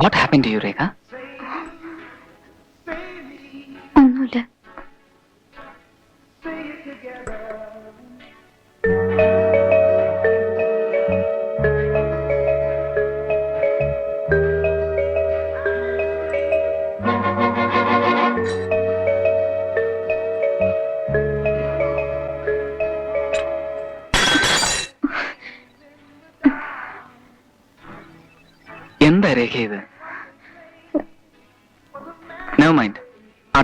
What happen to you Rekha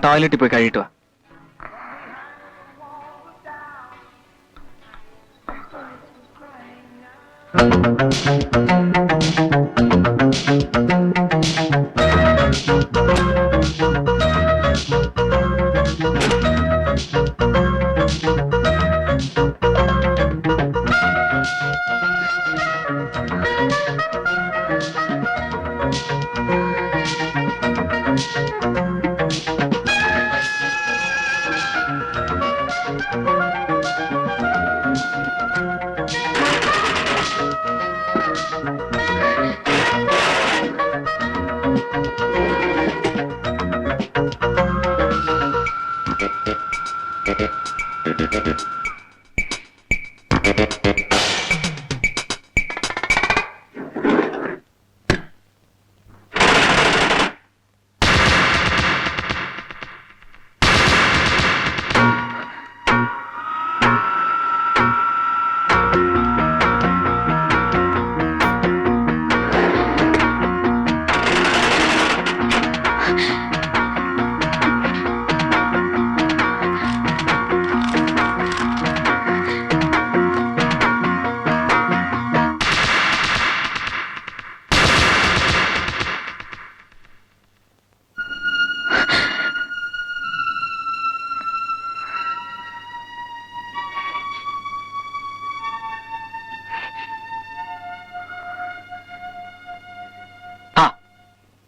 ടോയ്ലറ്റിൽ പോയി കഴിയിട്ടു വാ.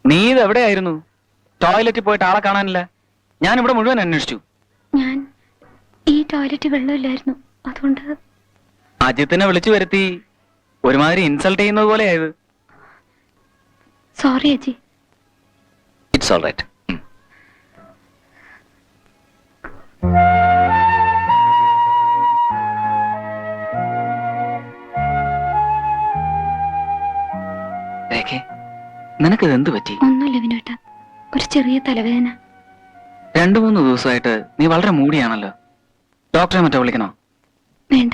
നീ ഇത് എവിടെയായിരുന്നു? ടോയ്ലറ്റിൽ പോയിട്ട് ആളെ കാണാനില്ല. ഞാൻ ഇവിടെ മുഴുവൻ അന്വേഷിച്ചു. ഞാൻ ഈ ടോയ്ലറ്റ് വെള്ളമില്ലായിരുന്നു. അതുകൊണ്ട് അജിത്തിനെ വിളിച്ചു വരുത്തി ഒരുമാതിരി ഇൻസൾട്ട് ചെയ്യുന്നത് പോലെ ആയത് sorry Aji. It's all right നിനക്കിത് എന്ത് പറ്റി? ഒന്നുമില്ല വിനോട്ട. ഒരു ചെറിയ തലവേദന. രണ്ടു മൂന്ന് ദിവസമായിട്ട് നീ വളരെ മൂടിയാണല്ലോ. ഡോക്ടറെ മറ്റോ വിളിക്കണോ? വേണ്ട.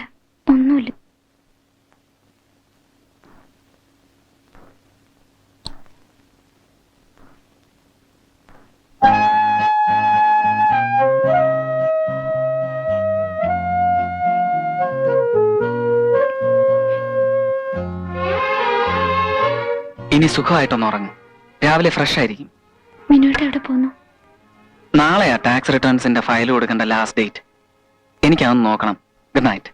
ഇനി സുഖമായിട്ടൊന്ന് ഉറങ്ങും. രാവിലെ ഫ്രഷ് ആയിരിക്കും. മിനുവേട്ട എവിടെ പോന്നു? നാളെയാ ടാക്സ് റിട്ടേൺസിന്റെ ഫയൽ കൊടുക്കേണ്ട ലാസ്റ്റ് ഡേറ്റ് എനിക്കതൊന്ന് നോക്കണം. ഗുഡ് നൈറ്റ്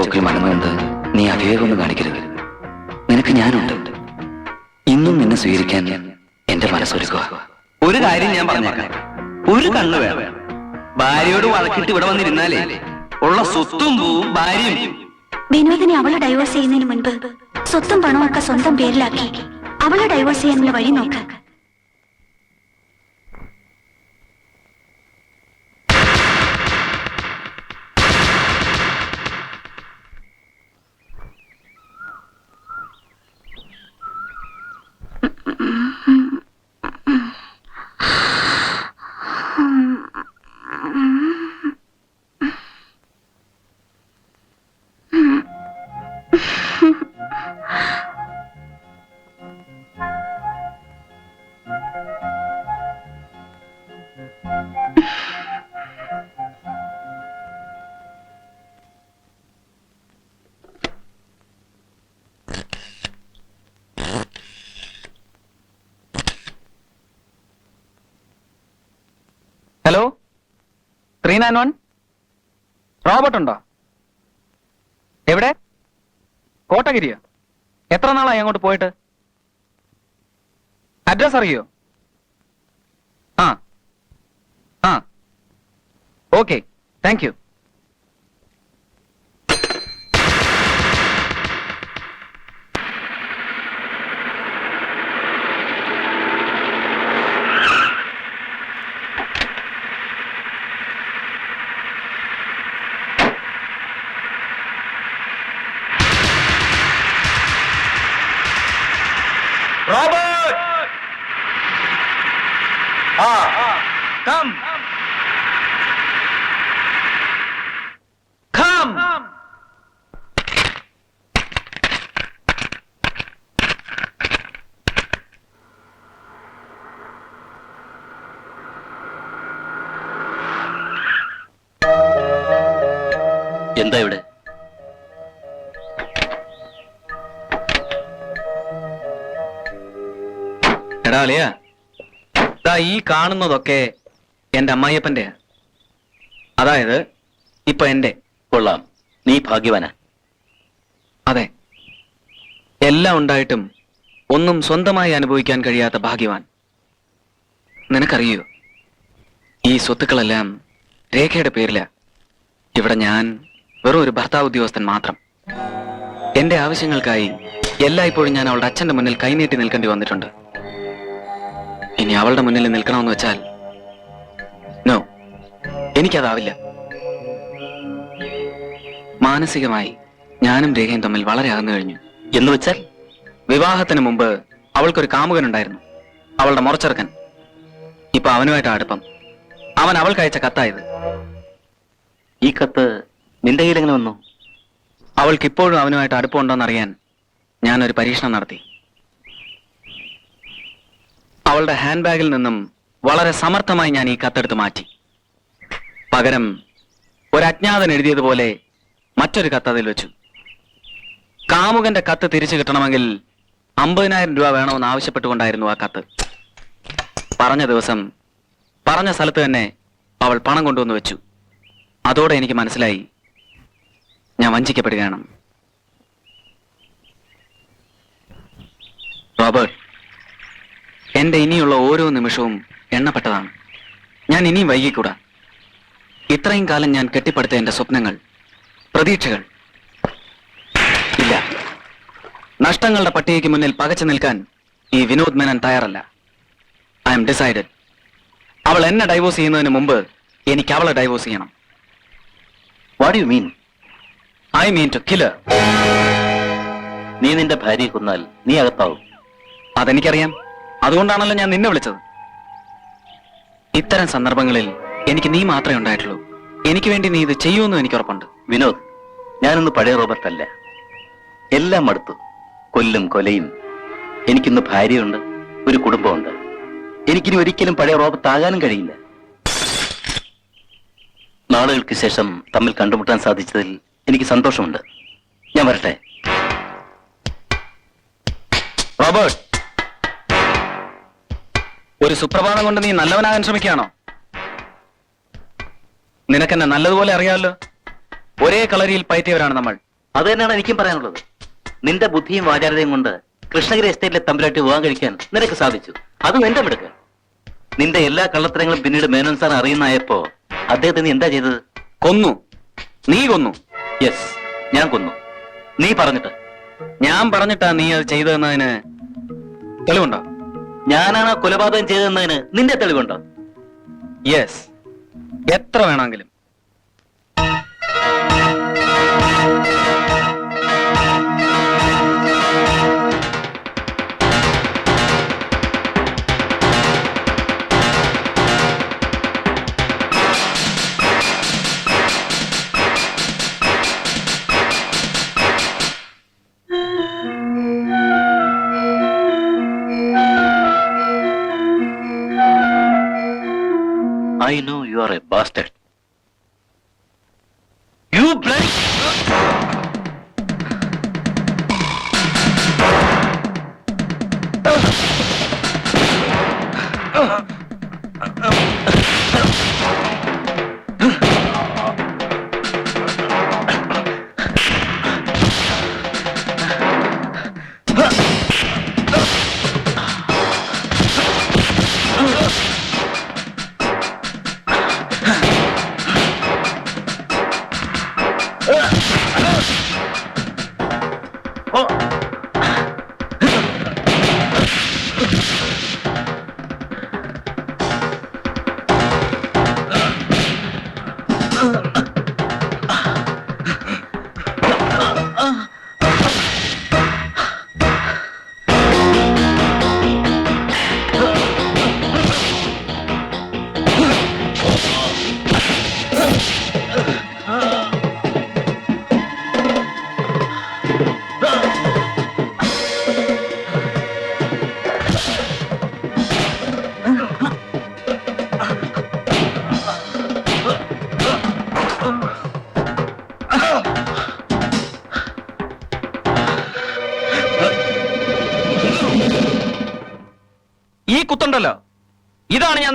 പോക്കിൽ മടങ്ങുന്നത് നീ അവിവേകമൊന്നും കാണിക്കരുത്. നിനക്ക് ഞാനുണ്ട്. ഇന്നും നിന്നെ സ്വീകരിക്കാൻ എന്റെ മനസ്സൊരുക്കുക. ഒരു കാര്യം ഞാൻ പറഞ്ഞേക്കാം. ഒരു കണ്ണ് വേണം. ഭാര്യയോട് വഴക്കിട്ട് ഇവിടെ വന്നിരുന്നാലേ ഉള്ള സ്വത്തും ഭാര്യയും. വിനോദിനെ അവളെ ഡൈവോഴ്സ് ചെയ്യുന്നതിന് മുൻപ് സ്വത്തും പണമൊക്കെ സ്വന്തം പേരിലാക്കി. അവളെ ഡൈവോഴ്സ് ചെയ്യാനുള്ള വഴി നോക്ക്. Three nine one? റോബർട്ട് ഉണ്ടോ എവിടെ? കോട്ടഗിരിയോ? എത്ര നാളായി അങ്ങോട്ട് പോയിട്ട്? അഡ്രസ് അറിയോ? ആ. ആ. ഓക്കെ താങ്ക് യു ആ കം കം എന്താ ഇവിടെ? എടാ അളിയ ദാ ഈ കാണുന്നതൊക്കെ എന്റെ അമ്മായിയപ്പന്റെ. അതായത് ഇപ്പൊ എന്റെ. കൊള്ളാം. നീ ഭാഗ്യവാന. അതെ. എല്ലാം ഉണ്ടായിട്ടും ഒന്നും സ്വന്തമായി അനുഭവിക്കാൻ കഴിയാത്ത ഭാഗ്യവാൻ. നിനക്കറിയോ? ഈ സ്വത്തുക്കളെല്ലാം രേഖയുടെ പേരില. ഇവിടെ ഞാൻ വെറും ഒരു ഭർത്താവ് ഉദ്യോഗസ്ഥൻ മാത്രം. എന്റെ ആവശ്യങ്ങൾക്കായി എല്ലായ്പ്പോഴും ഞാൻ അവളുടെ അച്ഛന്റെ മുന്നിൽ കൈനീട്ടി നിൽക്കേണ്ടി വന്നിട്ടുണ്ട്. ഇനി അവളുടെ മുന്നിൽ നിൽക്കണമെന്ന് വെച്ചാൽ നോ എനിക്കതാവില്ല. മാനസികമായി ഞാനും രേഖയും തമ്മിൽ വളരെ അകന്നു കഴിഞ്ഞു. എന്ന് വെച്ചാൽ വിവാഹത്തിന് മുമ്പ് അവൾക്കൊരു കാമുകനുണ്ടായിരുന്നു അവളുടെ മുറച്ചെറുക്കൻ. ഇപ്പൊ അവനുമായിട്ട് അടുപ്പം. അവൻ അവൾക്ക് അയച്ച കത്തായത്. ഈ കത്ത് നിന്റെ കയ്യിൽ എങ്ങനെ വന്നു? അവൾക്ക് ഇപ്പോഴും അവനുമായിട്ട് അടുപ്പമുണ്ടോന്നറിയാൻ ഞാനൊരു പരീക്ഷണം നടത്തി. അവളുടെ ഹാൻഡ് ബാഗിൽ നിന്നും വളരെ സമർത്ഥമായി ഞാൻ ഈ കത്തെടുത്ത് മാറ്റി. പകരം ഒരു അജ്ഞാതൻ എഴുതിയതുപോലെ മറ്റൊരു കത്ത് അതിൽ വെച്ചു. കാമുകന്റെ കത്ത് തിരിച്ചു കിട്ടണമെങ്കിൽ അമ്പതിനായിരം രൂപ വേണമെന്ന് ആവശ്യപ്പെട്ടുകൊണ്ടായിരുന്നു ആ കത്ത്. പറഞ്ഞ ദിവസം പറഞ്ഞ സ്ഥലത്ത് തന്നെ അവൾ പണം കൊണ്ടുവന്ന് വെച്ചു. അതോടെ എനിക്ക് മനസ്സിലായി ഞാൻ വഞ്ചിക്കപ്പെടുകയാണ്. റോബർട്ട്. എന്റെ ഇനിയുള്ള ഓരോ നിമിഷവും എണ്ണപ്പെട്ടതാണ്. ഞാൻ ഇനിയും വൈകിക്കൂടാ. ഇത്രയും കാലം ഞാൻ കെട്ടിപ്പടുത്ത എന്റെ സ്വപ്നങ്ങൾ പ്രതീക്ഷകൾ ഇല്ല. നഷ്ടങ്ങളുടെ പട്ടികയ്ക്ക് മുന്നിൽ പകച്ചു നിൽക്കാൻ ഈ വിനോദ് മേനൻ തയ്യാറല്ല. ഐ എം ഡിസൈഡഡ് അവൾ എന്നെ ഡൈവോഴ്സ് ചെയ്യുന്നതിന് മുമ്പ് എനിക്ക് അവളെ ഡൈവോഴ്സ് ചെയ്യണം. What you mean I mean to killer നീ നിന്റെ ഭാര്യയെ കൊന്നാൽ നീ അകത്താവും. അതെനിക്കറിയാം. അതുകൊണ്ടാണല്ലോ ഞാൻ നിന്നെ വിളിച്ചത്. ഇത്തരം സന്ദർഭങ്ങളിൽ എനിക്ക് നീ മാത്രമേ ഉണ്ടായിട്ടുള്ളൂ. എനിക്ക് വേണ്ടി നീ ഇത് ചെയ്യുമെന്നും എനിക്ക് ഉറപ്പുണ്ട്. വിനോദ് ഞാനൊന്ന് പഴയ റോബർട്ട് അല്ല. എല്ലാം അടുത്തു കൊല്ലും കൊലയും. എനിക്കിന്ന് ഭാര്യയുണ്ട് ഒരു കുടുംബമുണ്ട്. എനിക്കിനി ഒരിക്കലും പഴയ റോബർട്ട് ആകാനും കഴിയില്ല. നാളുകൾക്ക് ശേഷം തമ്മിൽ കണ്ടുമുട്ടാൻ സാധിച്ചതിൽ എനിക്ക് സന്തോഷമുണ്ട്. ഞാൻ വരട്ടെ. റോബർട്ട്! ഒരു സുപ്രഭാതം കൊണ്ട് നീ നല്ലവനാകാൻ ശ്രമിക്കുകയാണോ? നിനക്കെന്നെ നല്ലതുപോലെ അറിയാമല്ലോ. ഒരേ കളരിയിൽ പയറ്റിയവരാണ് നമ്മൾ. അത് തന്നെയാണ് എനിക്കും പറയാനുള്ളത്. നിന്റെ ബുദ്ധിയും വാചാരതയും കൊണ്ട് കൃഷ്ണഗിരി എസ്റ്റേറ്റിലെ തമ്പുരാട്ടി വിവാഹം കഴിക്കാൻ നിനക്ക് സാധിച്ചു. അത് നിന്റെ മിടുക്ക്. നിന്റെ എല്ലാ കള്ളത്തരങ്ങളും പിന്നീട് മേനോൻ സാർ അറിയുന്നായപ്പോ അദ്ദേഹത്തെ നീ എന്താ ചെയ്തത്? കൊന്നു. നീ കൊന്നു. യെസ് ഞാൻ കൊന്നു. നീ പറഞ്ഞിട്ട്. ഞാൻ പറഞ്ഞിട്ടാ നീ അത് ചെയ്തതെന്നതിന് തെളിവുണ്ടോ? ഞാനാണ് ആ കൊലപാതകം ചെയ്തതെന്നതിന് നിന്റെ തെളിവുണ്ടോ? യെസ് എത്ര വേണമെങ്കിലും.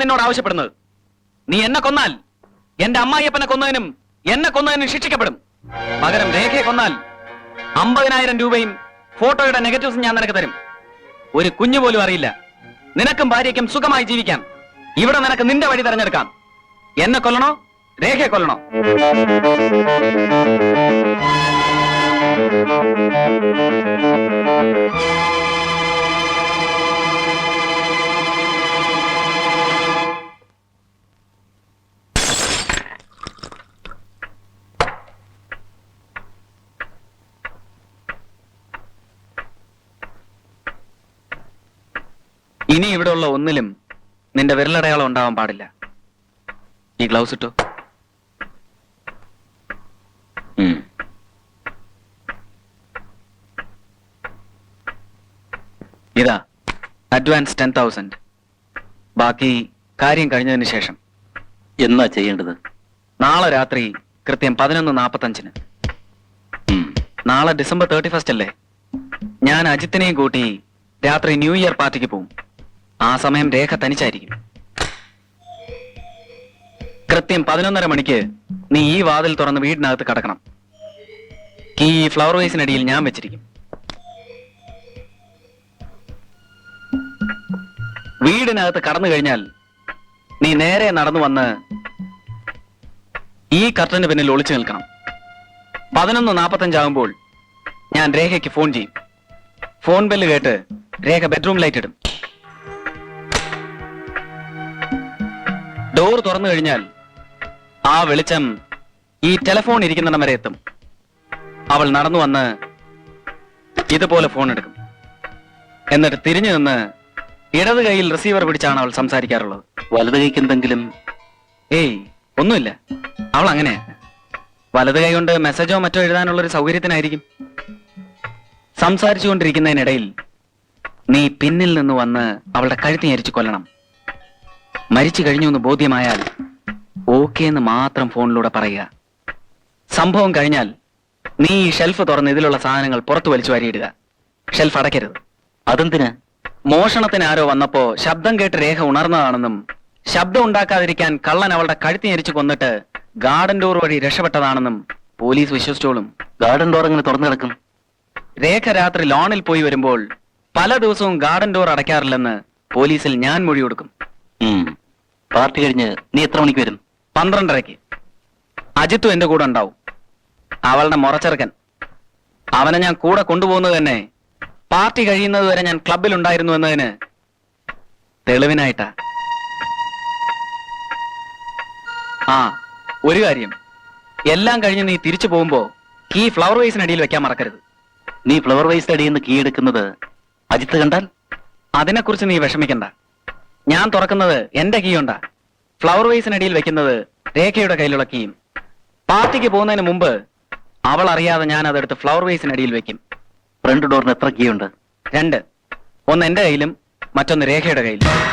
നിന്നോട് ആവശ്യപ്പെടുന്നത്. നീ എന്നെ കൊന്നാൽ എന്റെ അമ്മായിയപ്പനെ കൊന്നതിനും എന്നെ കൊന്നതിനും ശിക്ഷിക്കപ്പെടും. പകരം രേഖയെ കൊന്നാൽ അമ്പതിനായിരം രൂപയും ഫോട്ടോയുടെ നെഗറ്റീവ്സും ഞാൻ നിനക്ക് തരും. ഒരു കുഞ്ഞു പോലും അറിയില്ല. നിനക്കും ഭാര്യയ്ക്കും സുഖമായി ജീവിക്കാം. ഇവിടെ നിനക്ക് നിന്റെ വഴി തെരഞ്ഞെടുക്കാം. എന്നെ കൊല്ലണോ? രേഖയെ കൊല്ലണോ? ഇനി ഇവിടെ ഉള്ള ഒന്നിലും നിന്റെ വിരലടയാളം ഉണ്ടാവാൻ പാടില്ല. ഈ ഗ്ലൗസ് ഇട്ടോ? ഇതാ അഡ്വാൻസ് ടെൻ തൗസൻഡ് ബാക്കി കാര്യം കഴിഞ്ഞതിന് ശേഷം. എന്നാ ചെയ്യേണ്ടത്? നാളെ രാത്രി കൃത്യം പതിനൊന്ന് നാപ്പത്തഞ്ചിന്. നാളെ ഡിസംബർ തേർട്ടി ഫസ്റ്റ് അല്ലേ? ഞാൻ അജിത്തിനെയും കൂട്ടി രാത്രി ന്യൂ ഇയർ പാർട്ടിക്ക് പോവും. ആ സമയം രേഖ തനിച്ചായിരിക്കും. കൃത്യം പതിനൊന്നര മണിക്ക് നീ ഈ വാതിൽ തുറന്ന് വീടിനകത്ത് കടക്കണം. ഈ ഫ്ലവർ വേസിനടിയിൽ ഞാൻ വെച്ചിരിക്കും. വീടിനകത്ത് കടന്നു കഴിഞ്ഞാൽ നീ നേരെ നടന്നു വന്ന് ഈ കർട്ടന് പിന്നിൽ ഒളിച്ചു നിൽക്കണം. പതിനൊന്ന് നാൽപ്പത്തഞ്ചാകുമ്പോൾ ഞാൻ രേഖയ്ക്ക് ഫോൺ ചെയ്യും. ഫോൺ ബെല്ല് കേട്ട് രേഖ ബെഡ്റൂം ലൈറ്റ് ഇടും. ഡോർ തുറന്നു കഴിഞ്ഞാൽ ആ വെളിച്ചം ഈ ടെലിഫോൺ ഇരിക്കുന്നിടം വരെ എത്തും. അവൾ നടന്നു വന്ന് ഇതുപോലെ ഫോൺ എടുക്കും. എന്നിട്ട് തിരിഞ്ഞു നിന്ന് ഇടത് കൈയിൽ റിസീവർ പിടിച്ചാണ് അവൾ സംസാരിക്കാറുള്ളത്. വലത് കൈക്ക് എന്തെങ്കിലും? ഏയ് ഒന്നുമില്ല. അവൾ അങ്ങനെ. വലത് കൈ കൊണ്ട് മെസ്സേജോ മറ്റോ എഴുതാനുള്ള ഒരു സൗകര്യത്തിനായിരിക്കും. സംസാരിച്ചുകൊണ്ടിരിക്കുന്നതിനിടയിൽ നീ പിന്നിൽ നിന്ന് വന്ന് അവളുടെ കഴുത്തി ഞരിച്ചു കൊല്ലണം. മരിച്ചു കഴിഞ്ഞു എന്ന് ബോധ്യമായാൽ ഓക്കെ എന്ന് മാത്രം ഫോണിലൂടെ പറയുക. സംഭവം കഴിഞ്ഞാൽ നീ ഈ ഷെൽഫ് തുറന്ന് ഇതിലുള്ള സാധനങ്ങൾ പുറത്തു വലിച്ചു വാരിയിടുക. ഷെൽഫ് അടയ്ക്കരുത്. അതെന്തിന്? മോഷണത്തിന് ആരോ വന്നപ്പോ ശബ്ദം കേട്ട് രേഖ ഉണർന്നതാണെന്നും ശബ്ദം ഉണ്ടാക്കാതിരിക്കാൻ കള്ളൻ അവളുടെ കഴുത്തി ഞെരിച്ചു കൊന്നിട്ട് ഗാർഡൻ ഡോർ വഴി രക്ഷപ്പെട്ടതാണെന്നും പോലീസ് വിശ്വസിച്ചോളും. ഗാർഡൻ ഡോർ അങ്ങനെ തുറന്നു കിടക്കും? രേഖ രാത്രി ലോണിൽ പോയി വരുമ്പോൾ പല ദിവസവും ഗാർഡൻ ഡോർ അടയ്ക്കാറില്ലെന്ന് പോലീസിൽ ഞാൻ മൊഴി കൊടുക്കും. പാർട്ടി കഴിഞ്ഞ് നീ എത്ര മണിക്ക് വരും? പന്ത്രണ്ടരയ്ക്ക്. അജിത്തും എന്റെ കൂടെ ഉണ്ടാവും. അവളുടെ മുറച്ചെറുക്കൻ. അവനെ ഞാൻ കൂടെ കൊണ്ടുപോകുന്നത് തന്നെ പാർട്ടി കഴിയുന്നത് വരെ ഞാൻ ക്ലബിൽ ഉണ്ടായിരുന്നു എന്നതിന് തെളിവിനായിട്ടാ. ആ ഒരു കാര്യം. എല്ലാം കഴിഞ്ഞ് നീ തിരിച്ചു പോകുമ്പോ കീ ഫ്ലവർ വേസിനടിയിൽ വെക്കാൻ മറക്കരുത്. നീ ഫ്ലവർ വൈസ് അടിയിൽ നിന്ന് കീ എടുക്കുന്നത് അജിത്ത് കണ്ടാൽ? അതിനെക്കുറിച്ച് നീ വിഷമിക്കണ്ട. ഞാൻ തുറക്കുന്നത് എന്റെ കീ ഉണ്ടാ ഫ്ലവർ വേസിനടിയിൽ വെക്കുന്നത് രേഖയുടെ കയ്യിലുള്ള കീയും. പാർട്ടിക്ക് പോകുന്നതിന് മുമ്പ് അവൾ അറിയാതെ ഞാൻ അതെടുത്ത് ഫ്ലവർ വേസിനടിയിൽ വെക്കും. ഫ്രണ്ട് ഡോറിന് എത്ര കീ ഉണ്ട് രണ്ട്. ഒന്ന് എന്റെ കയ്യിലും മറ്റൊന്ന് രേഖയുടെ കയ്യിലും.